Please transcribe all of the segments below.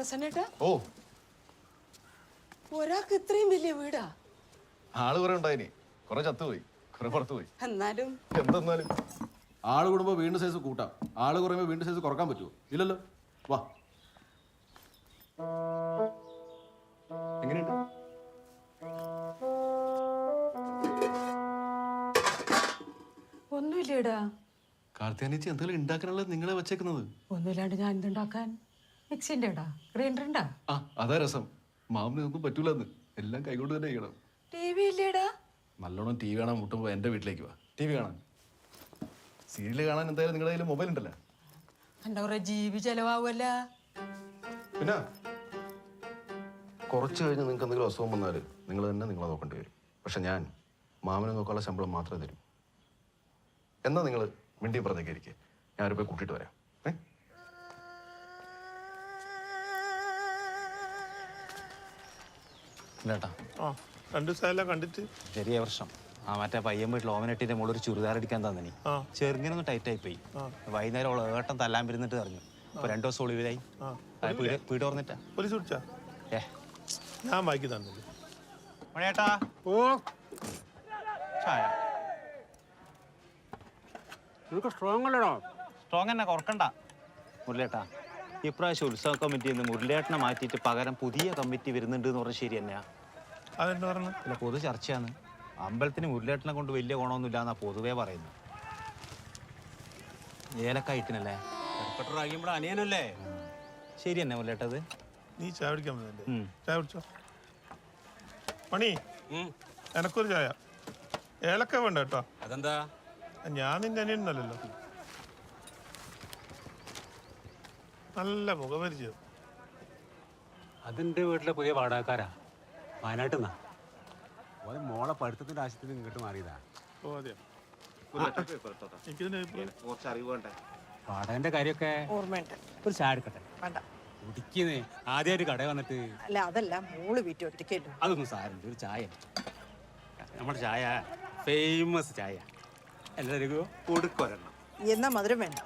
പ്രസന്നേട്ടാ? ഓ. ഒരാൾക്ക് ഇത്രയും വലിയ വീടാ? ആൾ കുറെ ഉണ്ടായിനി. കുറെ ചത്തുപോയി. കുറെ പുറത്തുപോയി. എന്നാലും എന്തെന്നാലും. ആൾ കൂടുമ്പോ വീണ്ടും സൈസ് കൂട്ടാം. ആൾ കുറയുമ്പോൾ വീണ്ടും സൈസ് കുറയ്ക്കാൻ പറ്റുമോ ഇല്ലല്ലോ. വാ. എങ്ങനെയുണ്ട്? ഒന്നുമില്ലേടാ. കാർത്തിയാനിച്ച് എന്തെങ്കിലും ഉണ്ടാക്കാനുള്ളത് നിങ്ങളെ വെച്ചേക്കുന്നത്? ഒന്നുമില്ലാണ്ട് ഞാൻ എന്തുണ്ടാക്കാൻ? മിക്സിന്റെ ഇടാ ആ അതാ രസം. മാമിന് ഒന്നും പറ്റൂലെന്ന്. എല്ലാം കൈകൊണ്ട് തന്നെ ചെയ്യണം. ടി വി ഇല്ലേടാ? നല്ലോണം ടി വി കാണാൻ മുട്ടുമ്പോൾ എന്റെ വീട്ടിലേക്ക് വാ. ടി വി കാണാൻ. സീരിയൽ കാണാൻ എന്തായാലും നിങ്ങളുടെ കയ്യിൽ മൊബൈൽ ഉണ്ടല്ലോ? എന്താ പറയാ ജീവി ചെലവാകുമല്ല പിന്നെ? കുറച്ച് കഴിഞ്ഞ് നിങ്ങൾക്ക് എന്തെങ്കിലും അസുഖം വന്നാൽ നിങ്ങൾ തന്നെ നിങ്ങളെ നോക്കേണ്ടി വരും. പക്ഷെ ഞാൻ മാമനെ നോക്കാനുള്ള ശമ്പളം മാത്രമേ തരൂ. എന്നാ നിങ്ങൾ മിണ്ടി അവരെ പോയി കൂട്ടിയിട്ട് വരാം. ഏ? ഇല്ലേട്ടാ. ആ രണ്ട് കണ്ടിട്ട്. ചെറിയ വർഷം ആ മറ്റേ പയ്യൻ വീട്ടിൽ ഓമനട്ടിന്റെ മുകളിൽ ഒരു ചുരിദാർ അടിക്കാൻ തന്നെ ആ. ടൈറ്റ് ആയി പോയി. വൈകുന്നേരം ഉള്ള ഏട്ടൻ തല്ലാൻ വരുന്നിട്ട് പറഞ്ഞു. അപ്പൊ രണ്ടു ദിവസം ഒളിവിലായി. ആ. വീട് ഓർന്നിട്ടാ പോലീസ് ഏ. ഞാൻ ബാക്കി തന്നില്ല. മണിയേട്ടാ ഓ. ചായ. നിനക്ക് സ്ട്രോങ് അല്ലടോ. സ്ട്രോങ് തന്നെ കുറക്കണ്ട. മുരളിയേട്ടാ. ഇപ്രാവശ്യം ഉത്സവ കമ്മിറ്റിയിൽ നിന്ന് മുരളിയേട്ടനെ മാറ്റിയിട്ട് പകരം പുതിയ കമ്മിറ്റി വരുന്നുണ്ട് എന്ന് പറഞ്ഞ ശരി തന്നെയാ. അതെന്താ പറഞ്ഞു? അല്ല പൊതു ചർച്ചയാണ്. അമ്പലത്തിന് മുരളിയേട്ടനെ കൊണ്ട് വലിയ ഗുണമൊന്നുമില്ല എന്നാ പൊതുവേ പറയുന്നത്. ഏലക്കായിട്ടിനല്ലേ അനിയനല്ലേ? ശരി തന്നെ മുരളിയേട്ടത് നീ ചായ കുടിക്കാൻ ഉം. ചായ കുടിച്ചോ? മണി എനക്കൊരു ചായ. ഏലക്ക വേണ്ട കേട്ടോ. അതെന്താ? ഞാൻ നിന്റെ അനിയനല്ലോ നല്ല മുഖപരിചയം അതിന്റെ വീട്ടിലെ പുതിയ വാടകക്കാരാ. വയനാട്ടിൽ നിന്നാ മോളെ പഠിത്തത്തിന്റെ ആവശ്യത്തിന് ഇങ്ങോട്ട് മാറിയതാ. ഓ അതെയോ? എനിക്കിതിന് ഇപ്പൊ- കുറച്ച് അറിവ് വേണ്ടേ? വാടകന്റെ കാര്യമൊക്കെ ഓർമ്മയുണ്ട്. ഒരു ചായ എടുക്കട്ടെ? വേണ്ട. കുടിക്കുന്നേ ആദ്യമായിട്ട് കട വന്നിട്ട് അല്ല അതല്ല മോൾ വീട്ടിൽ ഒറ്റയ്ക്കല്ലോ അതൊന്നും സാരമില്ല ഒരു ചായ. നമ്മുടെ ചായ ഫേമസ് ചായ. എല്ലാവർക്കും കൊടുക്കൊരെണ്ണം എന്നാ മധുരം വേണ്ട.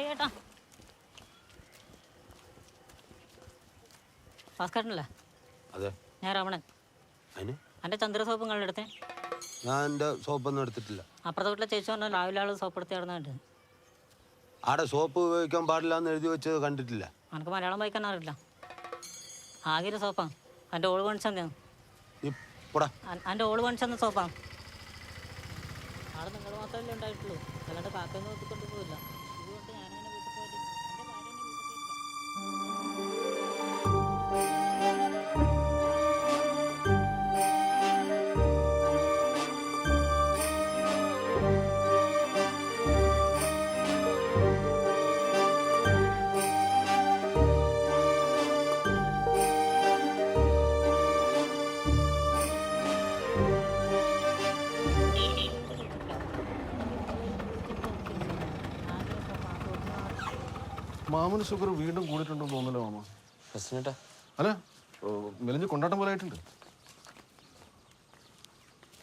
ഏട്ടാ ഭാസ്കരനല്ലേ? അതെ. ഞാൻ രാവണൻ. അതിന്? എന്റെ ചന്ദ്ര സോപ്പ് നിങ്ങളുടെ അടുത്ത് ഞാൻ എന്റെ സോപ്പൊന്നും എടുത്തിട്ടില്ല. അപ്പുറത്തെ വീട്ടിലെ ചേച്ചി പറഞ്ഞാൽ രാവിലെ ആൾ സോപ്പ് എടുത്ത് കിടന്നിട്ട് ആടെ സോപ്പ് ഉപയോഗിക്കാൻ പാടില്ല എന്ന് എഴുതി വെച്ചത് കണ്ടിട്ടില്ല. എനിക്ക് മലയാളം വായിക്കാൻ അറിയില്ല. ആകെ ഒരു സോപ്പാ. എന്റെ ഓൾ പണിച്ചെന്ന് എന്റെ ഓൾ പണിച്ചെന്ന സോപ്പാ. ആടെ നിങ്ങൾ മാത്രമല്ലേ ഉണ്ടായിട്ടുള്ളൂ. അല്ലാണ്ട് കാക്കൊന്നും നോക്കിക്കൊണ്ട് മാമന് ഷുഗർ വീണ്ടും കൂടിയിട്ടുണ്ടെന്ന് തോന്നലോ മാമ. പ്രശ്നട്ടാ അല്ല മെലിഞ്ഞ് കൊണ്ടാട്ടം പോലെ ആയിട്ടുണ്ട്.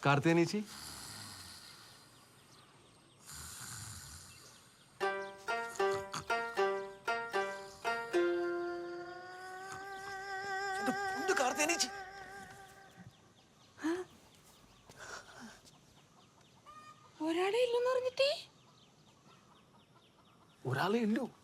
കാർത്തിയാനീച്ചി ഒരാളെ ഇല്ലെന്ന് പറഞ്ഞിട്ടേ? ഒരാളെ ഇല്ലു.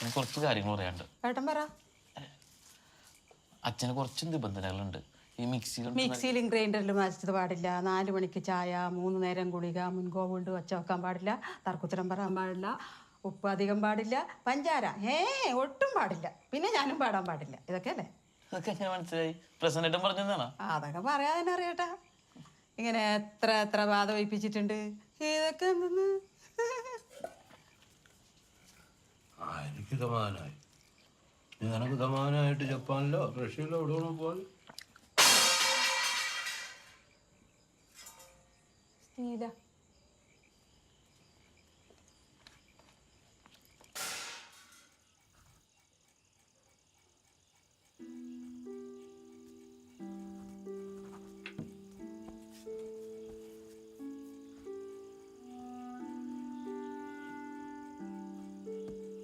എനിക്ക് കുറച്ച് കാര്യങ്ങൾ പറയാനുണ്ട്. ഏട്ടൻ പറ. അച്ഛന് കുറച്ച് നിബന്ധനകളുണ്ട്. ഈ മിക്സിയിൽ മിക്സിയിലും ഗ്രൈൻഡറിലും അരച്ചത് പാടില്ല. നാല് മണിക്ക് ചായ മൂന്ന് നേരം ഗുളിക മുൻകോ കൊണ്ട് ഒച്ച വെക്കാൻ പാടില്ല. തർക്കുത്തരം പറയാൻ പാടില്ല. ഉപ്പ് അധികം പാടില്ല. പഞ്ചാര ഏ ഒട്ടും പാടില്ല. പിന്നെ ഞാനും പാടാൻ പാടില്ല. ഇതൊക്കെ അല്ലേ? അതൊക്കെ ഞാൻ മനസ്സിലായി? പ്രസന്റേറ്റം പറഞ്ഞതാണോ ആ, അതൊക്കെ പറയാൻ തന്നെ അറിയട്ടാ. ഇങ്ങനെ എത്ര എത്ര ബാധ ഒഴിപ്പിച്ചിട്ടുണ്ട്. ഇതൊക്കെ എന്തെന്ന്? ആ എനിക്ക് സമാധാനമായി നിനക്ക് സമാധാനമായിട്ട് ജപ്പാനിലോ റഷ്യയിലോ എവിടെ വേണം പോകാൻ? സ്റ്റീല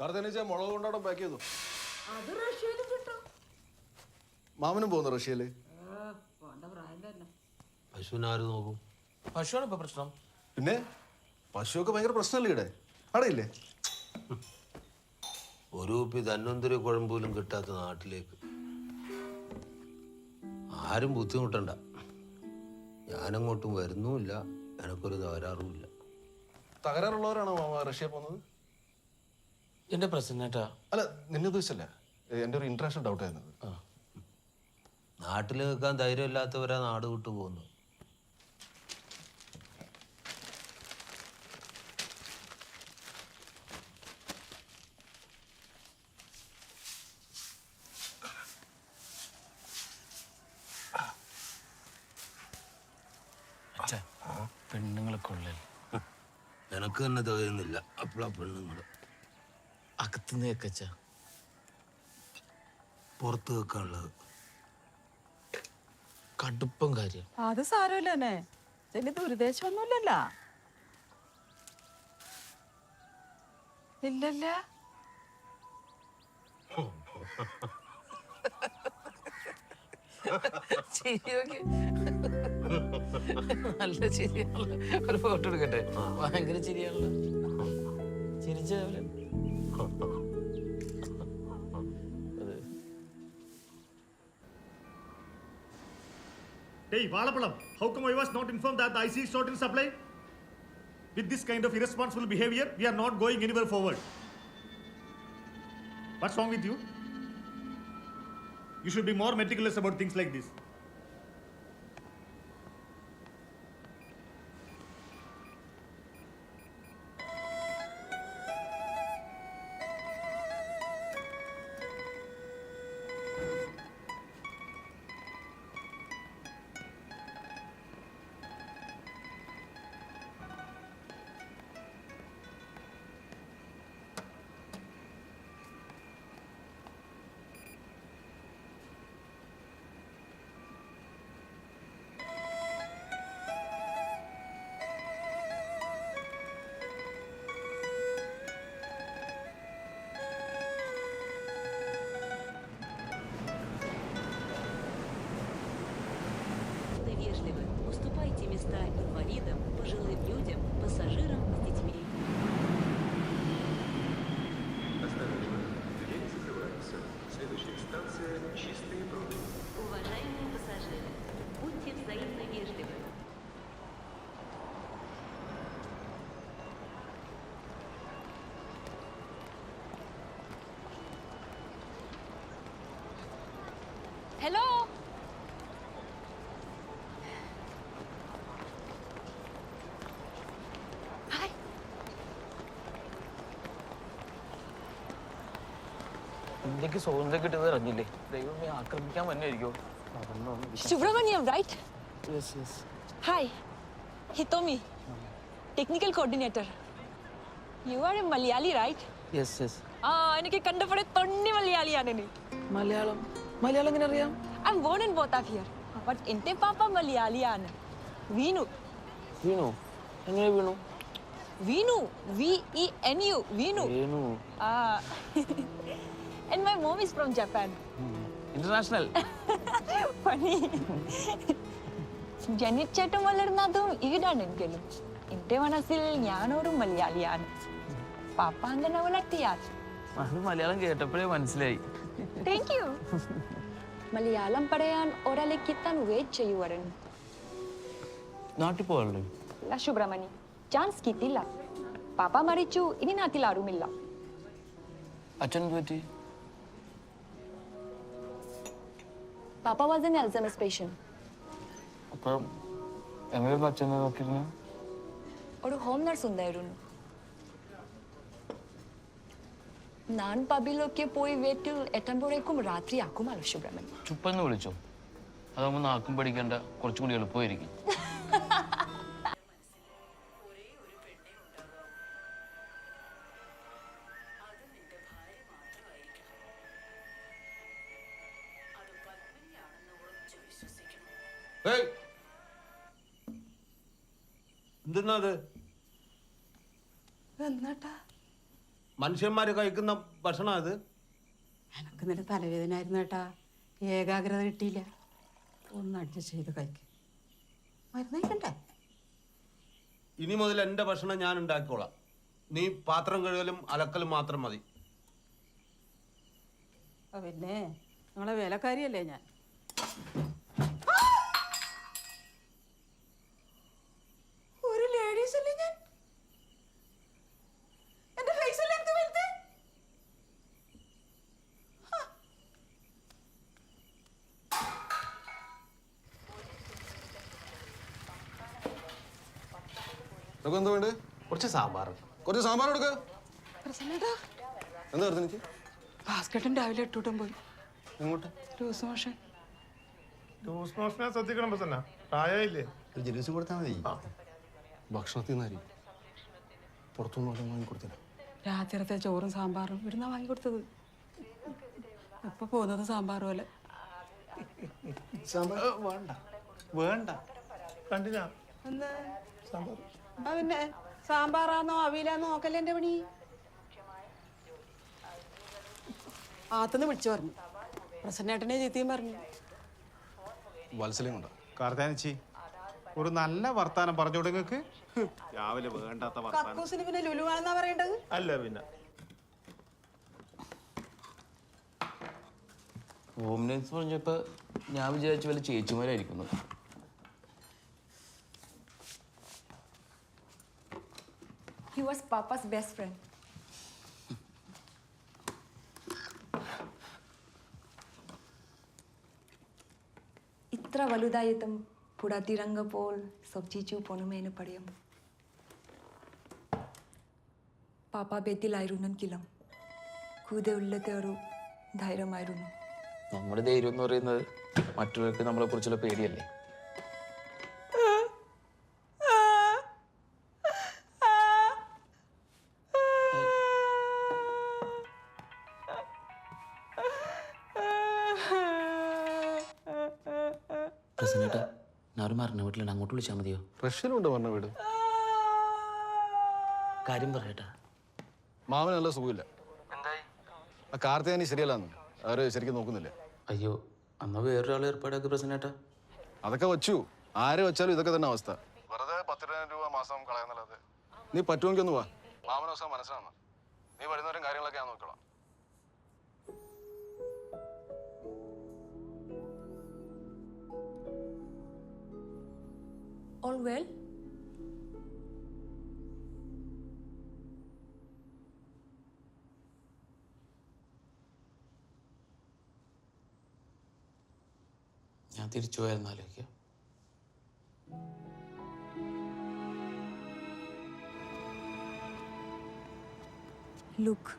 കാർത്തേനീച്ച മുളക് കൊണ്ടോടെ പാക്ക് ചെയ്തു. അത് റഷ്യയിലും കിട്ടും. മാമനും പോകുന്നു റഷ്യയിൽ? പോണ്ട പ്രായം തന്നെ. പശുവിനെ ആര് നോക്കും? പശുവാണ് ഇപ്പൊ പ്രശ്നം. പിന്നെ? പശുവൊക്കെ ഭയങ്കര പ്രശ്നമല്ലേ ഇവിടെ? അടയില്ലേ ഒരു കുപ്പി ധന്വന്തരി കുഴമ്പോലും കിട്ടാത്ത നാട്ടിലേക്ക്. ആരും ബുദ്ധിമുട്ടണ്ട. ഞാനങ്ങോട്ടും വരുന്നുമില്ല. എനക്കൊരു തകരാറുമില്ല. തകരാറുള്ളവരാണോ മാമ റഷ്യ പോകുന്നത്? എന്റെ പ്രസന്നേട്ടാ അല്ല നിന്നെ ഉദ്ദേശിച്ചല്ല? എന്റെ ഒരു ഇന്റർനാഷണൽ ഡൗട്ട് ആയിരുന്നത് നാട്ടിൽ നിൽക്കാൻ ധൈര്യമില്ലാത്തവരാ നാട് വിട്ടു പോകുന്നു അച്ഛാ പെണ്ണുങ്ങളെ കൊള്ളൽ എനക്ക് തന്നെ തോന്നുന്നില്ല അപ്പോഴാ പെണ്ണുങ്ങൾ അകത്തുനിന്ന് കേക്കച്ച പുറത്ത് വെക്കാനുള്ളത് കടുപ്പം കാര്യം. അത് സാരമില്ല തന്നെ വലിയ ദുരുദ്ദേശമൊന്നുമില്ലല്ല ഇല്ലല്ല. ചിരിയൊക്കെ. നല്ല ചിരിയാണല്ലോ. ഒരു ഫോട്ടോ എടുക്കട്ടെ? ഭയങ്കര ചിരിയാണല്ലോ. ചിരിച്ച Hey, Valapalam, how come I was not informed that the IC is not in supply? With this kind of irresponsible behavior, we are not going anywhere forward. What's wrong with you? You should be more meticulous about things like this. Уважаемые пассажиры, будьте взаимно вежливы. ഇന്ത്യയ്ക്ക് സ്വാതന്ത്ര്യം കിട്ടിയത് അറിഞ്ഞില്ലേ? ദൈവമേ ആക്രമിക്കാൻ വന്നെയായിരിക്കോ? Subramaniam, right Hi. Hitomi, technical coordinator. You are a Malayali, right? Yes yes ആ എനിക്ക് കണ്ടപ്പോഴേ തൊണ്ണി മലയാളിയാണ് മലയാളം. മലയാളം എങ്ങനെ അറിയാം? I'm born in both of here but എന്റെ പാപ്പ മലയാളിയാണ്. വീണു. വീണു? എങ്ങനെ വീണു? വീണു. വി ഇ എൻ യു വീണു. വീണു. ആ. And my mom is from Japan. International Funny. ജനിച്ചിട്ടും വളർന്നതും ഈടാണെങ്കിലും എന്റെ മനസ്സിൽ ഞാനൊരു മലയാളിയാണ് പാപ്പ അങ്ങനെ വളർത്തിയാൽ അത് മലയാളം കേട്ടപ്പോഴേ മനസ്സിലായി. താങ്ക് യു മലയാളം പറയാൻ ഒരാളെ കിട്ടാൻ വെയിറ്റ് ചെയ്യുവായിരുന്നു നാട്ടിൽ പോകാറുണ്ട് അല്ല സുബ്രഹ്മണി ചാൻസ് കിട്ടില്ല പാപ്പ മരിച്ചു ഇനി നാട്ടിൽ ആരുമില്ല അച്ഛൻ പറ്റി പാപ്പ വാസ് എൻ അൽസമസ് പേഷ്യൻ അപ്പം എങ്ങനെയായിരുന്നു അച്ഛനെ നോക്കിയിരുന്നു? ഒരു ഹോം നഴ്സ് ഉണ്ടായിരുന്നു. ഞാൻ പബിലൊക്കെ പോയി വീട്ടിൽ എത്തുമ്പോഴേക്കും രാത്രിയാക്കുമല്ലോ സുബ്രഹ്മണ്യം ചുപ്പെന്ന് വിളിച്ചോ? അതാകുമ്പോൾ നാക്കും പഠിക്കേണ്ട കുറച്ചും കൂടി എളുപ്പമായിരിക്കും. മനുഷ്യന്മാര് കഴിക്കുന്ന ഭക്ഷണം അത് എനക്ക് ഇന്നലെ തലവേദന ആയിരുന്നു ഏട്ടാ ഏകാഗ്രത കിട്ടിയില്ല. ഒന്ന് അഡ്ജസ്റ്റ് ചെയ്ത് കഴിക്കും. മരുന്ന് കഴിക്കണ്ടേ? ഇനി മുതൽ എന്റെ ഭക്ഷണം ഞാൻ ഉണ്ടാക്കിക്കോളാം. നീ പാത്രം കഴുകലും അലക്കലും മാത്രം മതി. പിന്നെ നമ്മളെ വേലക്കാരിയല്ലേ ഞാൻ ഒരു ലേഡീസ് അല്ലേ ഞാൻ എന്റെ ഫേസ് അല്ലേ എനിക്ക് വലുത് ഇതൊക്കെ എന്താ വേണ്ടത് കുറച്ച് സാമ്പാർ. കുറച്ച് സാമ്പാർ എടുക്ക് പ്രസന്നേട്ടാ എന്താ എനിക്ക് രാവിലെ എട്ടൂട്ടം പോയി. എങ്ങോട്ട്? Loose motion. ലൂസ് മോഷനെ ശ്രദ്ധിക്കണം പ്രസന്ന പ്രായമില്ലേ ഒരു ജലൂസ് കൊടുത്താൽ മതി. ഭക്ഷണത്തിൽ നിന്നാരി പുറത്തുനിന്ന് വല്ലതും വാങ്ങിക്കൊടുത്തില്ല രാത്രിത്തെ ചോറും സാമ്പാറും ഇവിടുന്ന് വാങ്ങി കൊടുത്തത്. ഇപ്പൊ പോകുന്നത് സാമ്പാർ പോലെ. വേണ്ട. വേണ്ട. കണ്ടിനാ പിന്നെ? സാമ്പാറാന്നോ അവിയിലാന്നോ നോക്കല്ലേ എന്റെ പണി? ആത്തുനിന്ന് വിളിച്ചു പറഞ്ഞു. പ്രസന്നേട്ടനെ ചീത്തയും പറഞ്ഞു. വാത്സല്യം കൊണ്ടാ കാർത്താനച്ചി ഒരു നല്ല വർത്താനം പറഞ്ഞു കൊടുങ്ങക്ക് രാവിലെ വേണ്ടാത്ത വർത്താനം. കക്കൂസിന് പിന്നെ ലുലുവാണെന്നാ പറയേണ്ടത്? അല്ല പിന്നെ. ഹോം നഴ്സ് പറഞ്ഞപ്പോൾ ഞാൻ വിചാരിച്ചു വല്ല ചേച്ചിമാരായിരിക്കുന്നു. He was Papa's best friend. ഇത്ര വലുതായിട്ടും പുടത്തിരങ്ക പോൽ സബ്ജിച്ചു പൊണുമേന് പടയും. പാപ്പ ബെത്തിലായിരുന്നെങ്കിലും കൂടെ ഉള്ളത് ഒരു ധൈര്യമായിരുന്നു. നമ്മുടെ ധൈര്യം എന്ന് പറയുന്നത് മറ്റുള്ളവർക്ക് നമ്മളെ കുറിച്ചുള്ള പേടിയല്ലേ? പ്രസന്നേട്ടാ മരണ വീട്ടിലുണ്ട്. അങ്ങോട്ട് വിളിച്ചാൽ മതിയോ? റഷ്യയിലുണ്ട് പറഞ്ഞ വീട്? കാര്യം പറയട്ടാ മാമന് നല്ല സുഖമില്ല. ആ കാർത്തിയാനി ശരിയല്ലാന്ന്. അവർ ശരിക്കും നോക്കുന്നില്ല. അയ്യോ അന്ന് വേറൊരാൾ ഏർപ്പാടാക്കി പ്രസന്നേട്ടാ അതൊക്കെ വച്ചു. ആര് വെച്ചാലും ഇതൊക്കെ തന്നെ അവസ്ഥ. വെറുതെ പത്തിരണ്ടായിരം രൂപ മാസം കളയുന്നല്ലാതെ. നീ പറ്റുമെങ്കിൽ ഒന്ന് വാ. മാമന ദിവസം മനസ്സിലാണ് നീ വരുന്നവരും കാര്യങ്ങളൊക്കെ ഞാൻ നോക്കിക്കോളാം. All well? ഞാൻ തിരിച്ചു പോയായിരുന്നു ആലോചിക്കാം Look,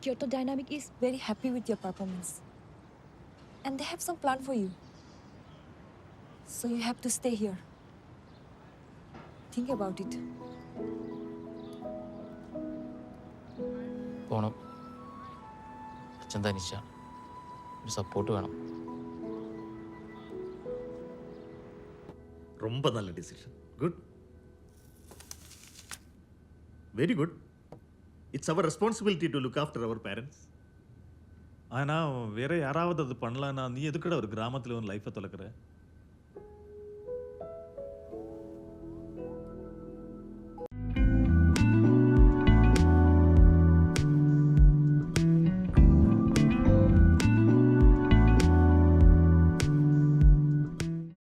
Kyoto Dynamic is very happy with your performance. And they have some plan for you. So you have to stay here. Think about it. പോണം അച്ഛൻ തനിച്ചാണ് ഒരു സപ്പോർട്ട് വേണം ரொம்ப நல்ல decision good very good it's our responsibility to look after our parents ஆனால் வேற யாராவது அது பண்ணலன்னா நீ எதுக்குடா ஒரு கிராமத்தில் ஒரு லைஃப்பை தொலைக்கிற